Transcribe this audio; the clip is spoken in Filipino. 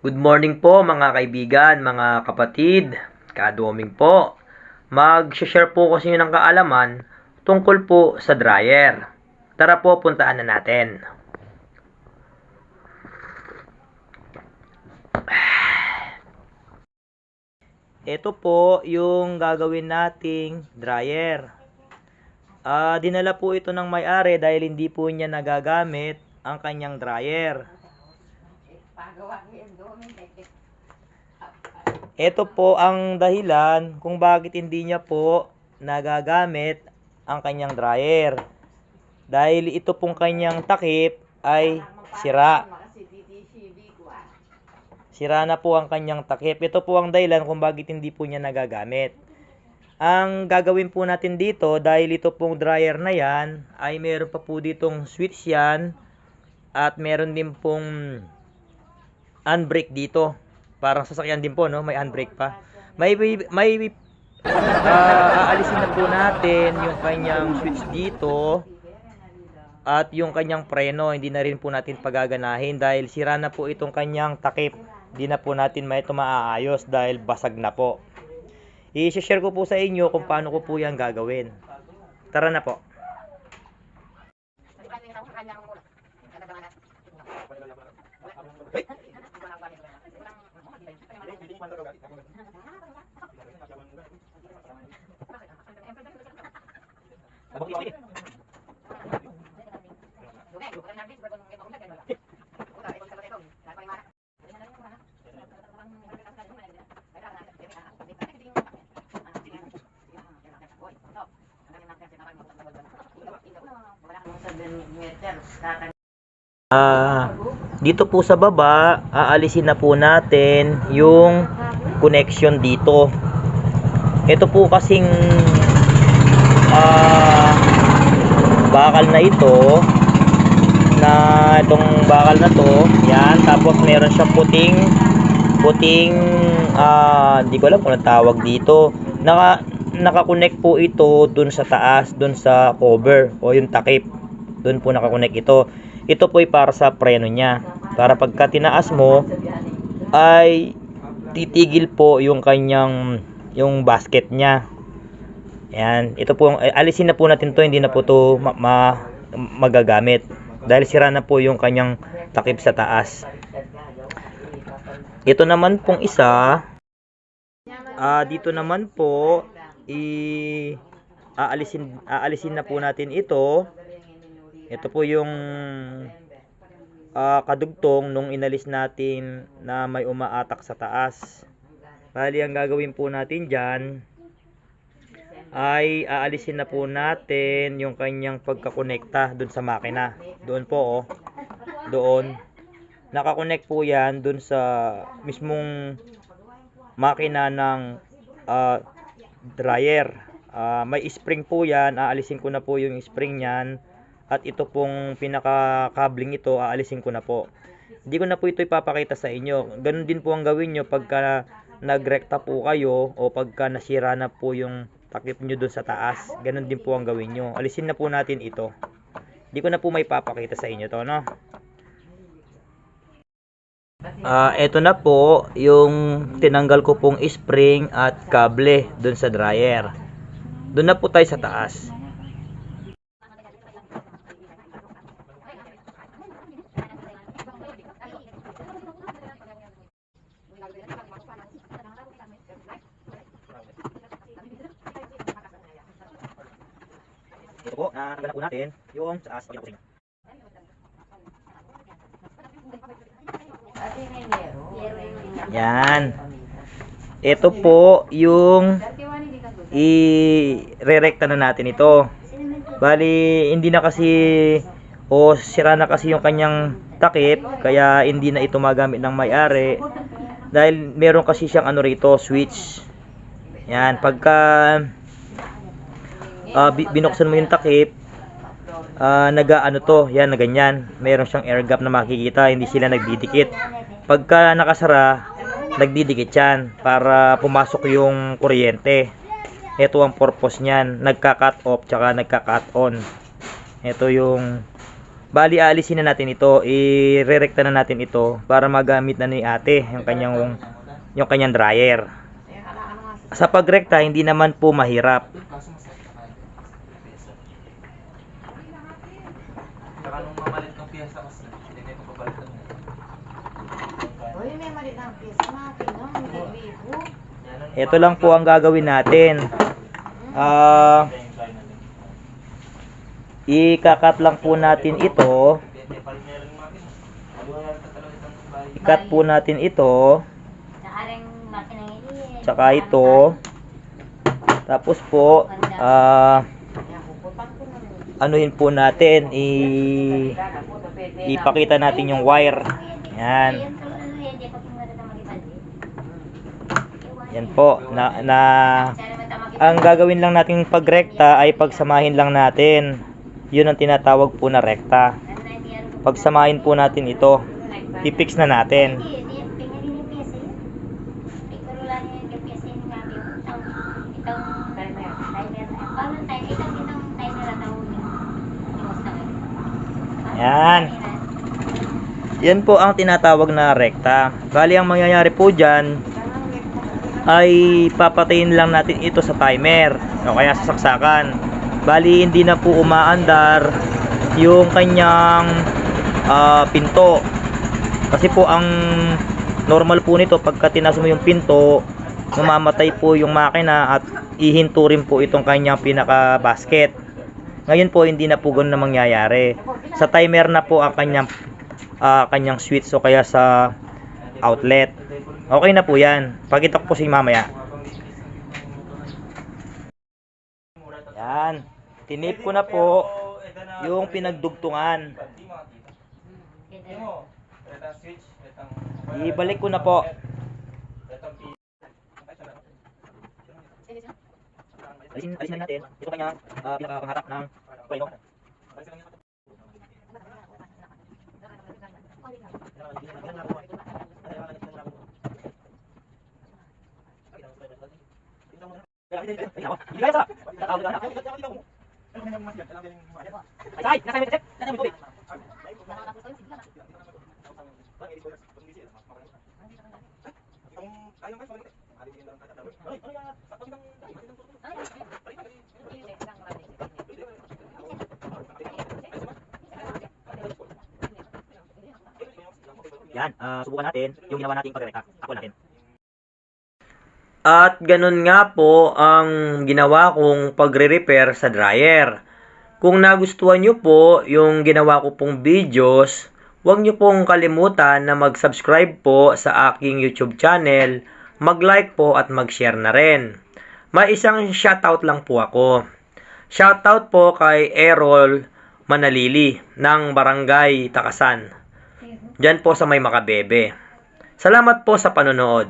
Good morning po mga kaibigan, mga kapatid, kadoming po. Mag-share po kasi ng kaalaman tungkol po sa dryer. Tara po, puntaan na natin. Ito po yung gagawin nating dryer. Ah, dinala po ito ng may-ari dahil hindi po niya nagagamit ang kanyang dryer. Ito po ang dahilan kung bakit hindi niya po nagagamit ang kanyang dryer. Dahil ito pong kanyang takip ay sira. Sira na po ang kanyang takip. Ito po ang dahilan kung bakit hindi po niya nagagamit. Ang gagawin po natin dito, dahil ito pong dryer na yan, ay meron pa po ditong switch yan at meron din pong handbrake dito. Parang sasakyan din po, no? May handbrake pa. May may ah, aalisin na po natin yung kanyang switch dito at yung kanyang preno. Hindi na rin po natin pagaganahin dahil sira na po itong kanyang takip. Hindi na po natin may ito maaayos dahil basag na po. I-share ko po sa inyo kung paano ko po yan gagawin. Tara na po. Ah, dito po sa baba, aalisin na po natin yung connection dito. Ito po kasing ah bakal na ito na itong bakal na to, yan, tapos meron siyang puting puting ah hindi ko alam kung tawag dito. Naka naka-connect po ito dun sa taas, dun sa cover o yung takip. Dun po naka-connect ito. Ito po ay para sa preno niya. Para pagka tinaas mo ay titigil po yung kanyang yung basket niya. Yan, ito po alisin na po natin to, hindi na po to ma- ma- magagamit dahil sira na po yung kanyang takip sa taas. Ito naman pong isa, ah dito naman po i aalisin aalisin na po natin ito. Ito po yung ah, kadugtong nung inalis natin na may umaatak sa taas. Bali, ang gagawin po natin dyan ay aalisin na po natin yung kanyang pagkakonekta dun sa makina. Doon po oh. Doon. Nakakonect po yan dun sa mismong makina ng ah, dryer. Ah, may spring po yan. Aalisin ko na po yung spring niyan. At ito pong pinaka-cabling ito, aalisin ko na po. Hindi ko na po ito ipapakita sa inyo. Ganun din po ang gawin nyo pagka nagrekta po kayo o pagka nasira na po yung takip nyo dun sa taas. Ganun din po ang gawin nyo. Alisin na po natin ito. Hindi ko na po may papakita sa inyo to, no? Ah, eto na po yung tinanggal ko pong spring at kable dun sa dryer. Doon na po tayo sa taas. Ito po, natanggalan po natin yung sa sa inyo. Yan. Ito po yung i-rerekta na natin ito. Bali, hindi na kasi o sira na kasi yung kanyang takip kaya hindi na ito magamit ng may-ari dahil meron kasi siyang ano rito, switch. Yan, pagka bi- binuksan mo yung takip, ah naga ano to, yan na ganyan. Meron siyang air gap na makikita, hindi sila nagdidikit. Pagka nakasara, nagdidikit yan para pumasok yung kuryente. Ito ang purpose niyan, nagka-cut off tsaka nagka-cut on. Ito yung Bali, aalisin na natin ito. I-rerekta na natin ito para magamit na ni ate yung kanyang, yung kanyang dryer. Sa pagrekta, hindi naman po mahirap. Saka nung mamalit ng piyesta kasi, hindi na ito papalitan mo. Uy, may mali ng piyesa natin, no? Hindi bibo. Ito lang po ang gagawin natin. Ah, ikakat lang po natin ito. Ikat po natin ito. Tsaka ito. Tapos po, ah, anuhin po natin, i ipakita natin yung wire. Yan. Yan po. Na, na, ang gagawin lang natin pagrekta ay pagsamahin lang natin. Yun ang tinatawag po na rekta. Pagsamahin po natin ito. I-fix na natin. Yan. Yan po ang tinatawag na rekta. Bali ang mangyayari po dyan ay papatayin lang natin ito sa timer o kaya sa saksakan. Bali hindi na po umaandar yung kanyang ah, pinto. Kasi po ang normal po nito pagka tinas mo yung pinto, mamamatay po yung makina at ihinto rin po itong kanyang pinaka basket. Ngayon po hindi na po ganun na mangyayari. Sa timer na po ang kanyang ah, kanyang switch o kaya sa outlet. Okay na po 'yan. Pakita ko po inyo mamaya. Yan. Tinip ko na po yung pinagdugtungan. Ibalik ko na po. Alisin, alisin na natin. Ito kanya uh, pinakapangatak ng kweno. Ay, nasa may tip. Nasa may tubig. Yan, ah, subukan natin yung ginawa nating pagrekta. Ako natin. At ganun nga po ang ginawa kong pagre-repair sa dryer. Kung nagustuhan nyo po yung ginawa ko pong videos, huwag nyo pong kalimutan na mag-subscribe po sa aking YouTube channel, mag-like po at mag-share na rin. May isang shoutout lang po ako. Shoutout po kay Errol Manalili ng Barangay Takasan. Diyan po sa may makabebe. Salamat po sa panonood.